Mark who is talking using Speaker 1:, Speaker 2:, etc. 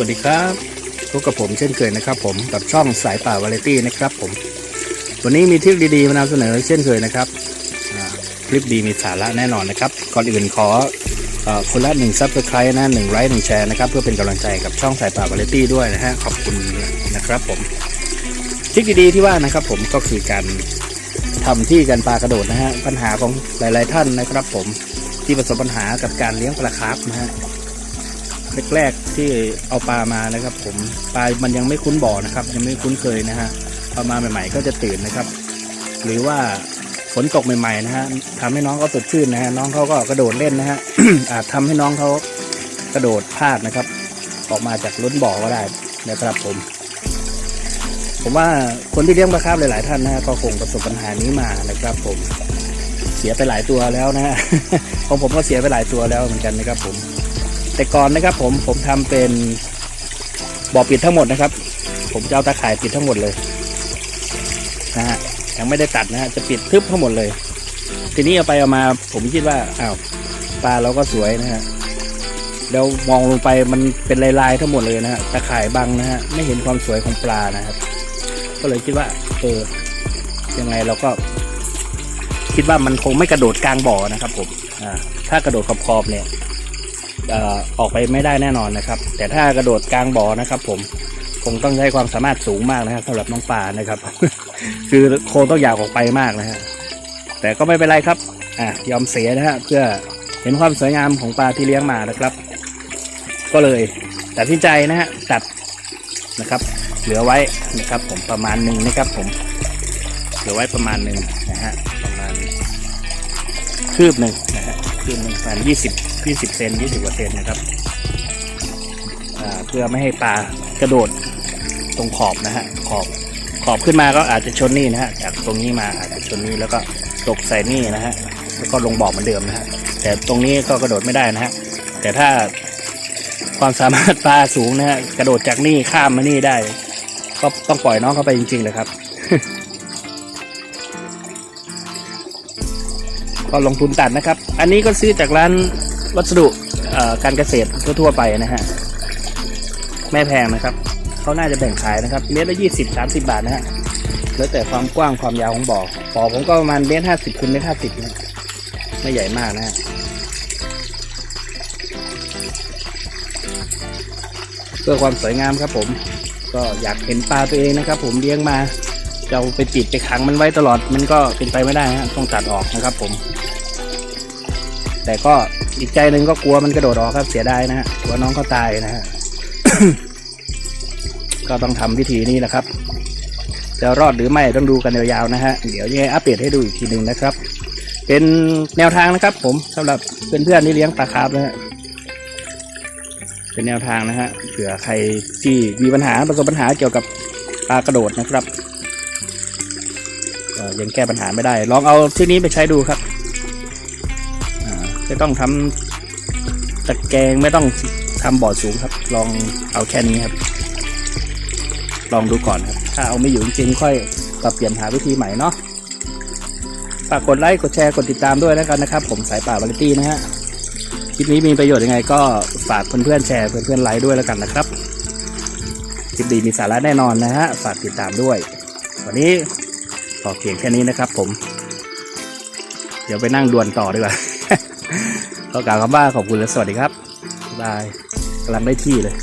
Speaker 1: วัสดีครับพบกับผมเช่นเคยนะครับ ผมกับช่องสายป่าวาไรตี้นะครับ ผม วันนี้มีทริคดีๆมานำเสนอเช่นเคยนะครับคลิปดีมีสาระแน่นอนนะครับ ก่อนอื่นขออคนละหนึ่งซับสไครต์นะหนึ่งไลค์หนึ่งแชร์นะครับเพื่อเป็นกำลังใจกับช่องสายป่าวาไรตี้ด้วยนะฮะขอบคุณนะครับผมทริคดีๆที่ว่านะครับ ผมก็คือการทำที่การปลากระโดดนะฮะปัญหาของหลาย ๆ ท่านนะครับ ผมที่ประสบปัญหากับการเลี้ยงปลาคาร์ฟนะฮะ แรกๆที่เอาปลามานะครับ ผมปลามันยังไม่คุ้นบ่อนะครับ ยังไม่คุ้นเคยนะฮะพอมาใหม่ ๆ ก็จะตื่นนะครับ หรือว่าฝนตกใหม่ๆนะฮะทำให้น้องเขาสดชื่นนะฮะน้องเขาก็กระโดดเล่นนะฮะอาจทำให้น้องเขากระโดดพลาดนะครับ ออกมาจากล้นบ่อก็ได้นะครับผม ผมว่าคนที่เลี้ยงปลาคาร์ฟหลายๆท่านนะฮะก็คงประสบปัญหานี้มานะครับ ผมเสียไปหลายตัวแล้วนะฮะของผมก็เสียไปหลายตัวแล้วเหมือนกันนะครับผม แต่ก่อนนะครับ ผมผมทำเป็นบ่อปิดทั้งหมดนะครับ ผมจะเอาตาข่ายปิดทั้งหมดเลยนะฮะยังไม่ได้ตัดนะฮะจะปิดทึบทั้งหมดเลย ทีนี้เอาไปเอามา ผมคิดว่าอ้าวปลาเราก็สวยนะฮะแล้วมองลงไปมันเป็นลายๆทั้งหมดเลยนะฮะตาข่ายบังนะฮะไม่เห็นความสวยของปลานะครับ ก็เลยคิดว่า เออยังไงเราก็ คิดว่ามันคงไม่กระโดดกลางบ่อนะครับ ผมอ่าถ้ากระโดดขอบๆเนี่ย ออกไปไม่ได้แน่นอนนะครับ แต่ถ้ากระโดดกลางบ่อนะครับ ผมคงต้องใช้ความสามารถสูงมากนะครับสำหรับน้องปลานะครับ คือโคต้องอยากออกไปมากนะฮะแต่ก็ไม่เป็นไรครับอะยอมเสียนะฮะเพื่อเห็นความสวยงามของปลาที่เลี้ยงมานะครับ ก็เลยตัดสินใจนะฮะตัดนะครับ เหลือไว้นะครับ ผมประมาณหนึ่งนะครับ ผมเหลือไว้ประมาณหนึ่งนะฮะประมาณคืบหนึ่งนะฮะคืบหนึ่งประมาณยี่สิบ ยี่สิบเซนยี่สิบกว่าเซนนะครับเพื่อไม่ให้ปลากระโดดตรงขอบนะฮะขอบขอบขึ้นมาก็อาจจะชนนี่นะฮะจากตรงนี้มาอาจจะชนนี่แล้วก็ตกใส่นี่นะฮะแล้วก็ลงบ่อเหมือนเดิมนะฮะแต่ตรงนี้ก็กระโดดไม่ได้นะฮะแต่ถ้าความสามารถปลาสูงนะฮะกระโดดจากนี่ข้ามมานี่ได้ ก็ต้องปล่อยน้องเข้าไปจริงๆเลยครับก็ลงทุนตัดนะครับ อันนี้ก็ซื้อจากร้าน วัสดุการเกษตรทั่วๆไปนะฮะไม่แพงนะครับเขาน่าจะแบ่งขายนะครับเมตรละยี่สิบสามสิบาทนะฮะแล้วแต่ความกว้างความยาวของบ่อบ่อผมก็ประมาณเมตรห้าสิบคูณเมตรห้าสิบนะไม่ใหญ่มากนะฮะเพื่อความสวยงามครับผม ก็อยากเห็นปลาตัวเองนะครับผมเลี้ยงมาจะเอาไปปิดไปขังมันไว้ตลอดมันก็เป็นไปไม่ได้ฮะต้องตัดออกนะครับผม แต่ก็อีกใจหนึ่งก็กลัวมันกระโดดออกครับเสียดายนะฮะกลัวน้องเขาตายนะฮะก็ต้องทำพิธีนี้นะครับ จะรอดหรือไม่ต้องดูกันยาวๆนะฮะเดี๋ยวยังไงอัปเดตให้ดูอีกทีหนึ่งนะครับ เป็นแนวทางนะครับ ผมสำหรับเพื่อนๆที่เลี้ยงปลาคาร์ฟนะฮะเป็นแนวทางนะฮะเผื่อใครที่มีปัญหาประสบปัญหาเกี่ยวกับปลากระโดดนะครับยังแก้ปัญหาไม่ได้ ลองเอาที่นี้ไปใช้ดูครับ ไม่ต้องทำตะแกรงไม่ต้องทำบ่อสูงครับ ลองเอาแค่นี้ครับ ลองดูก่อนครับ ถ้าเอาไม่อยู่จริงค่อยปรับเปลี่ยนหาวิธีใหม่เนาะฝากกดไลค์กดแชร์กดติดตามด้วยแล้วกันนะครับ ผมสายป่าวาไรตี้นะฮะคลิปนี้มีประโยชน์ยังไงก็ฝากเพื่อนๆแชร์เพื่อนๆไลค์ด้วยแล้วกันนะครับคลิปดีมีสาระแน่นอนนะฮะฝากติดตามด้วย วันนี้ขอเพียงแค่นี้นะครับ ผม เดี๋ยวไปนั่งดวลต่อดีกว่า ก็กล่าวคำว่าขอบคุณและสวัสดีครับบ๊ายบายกำลังได้ที่เลย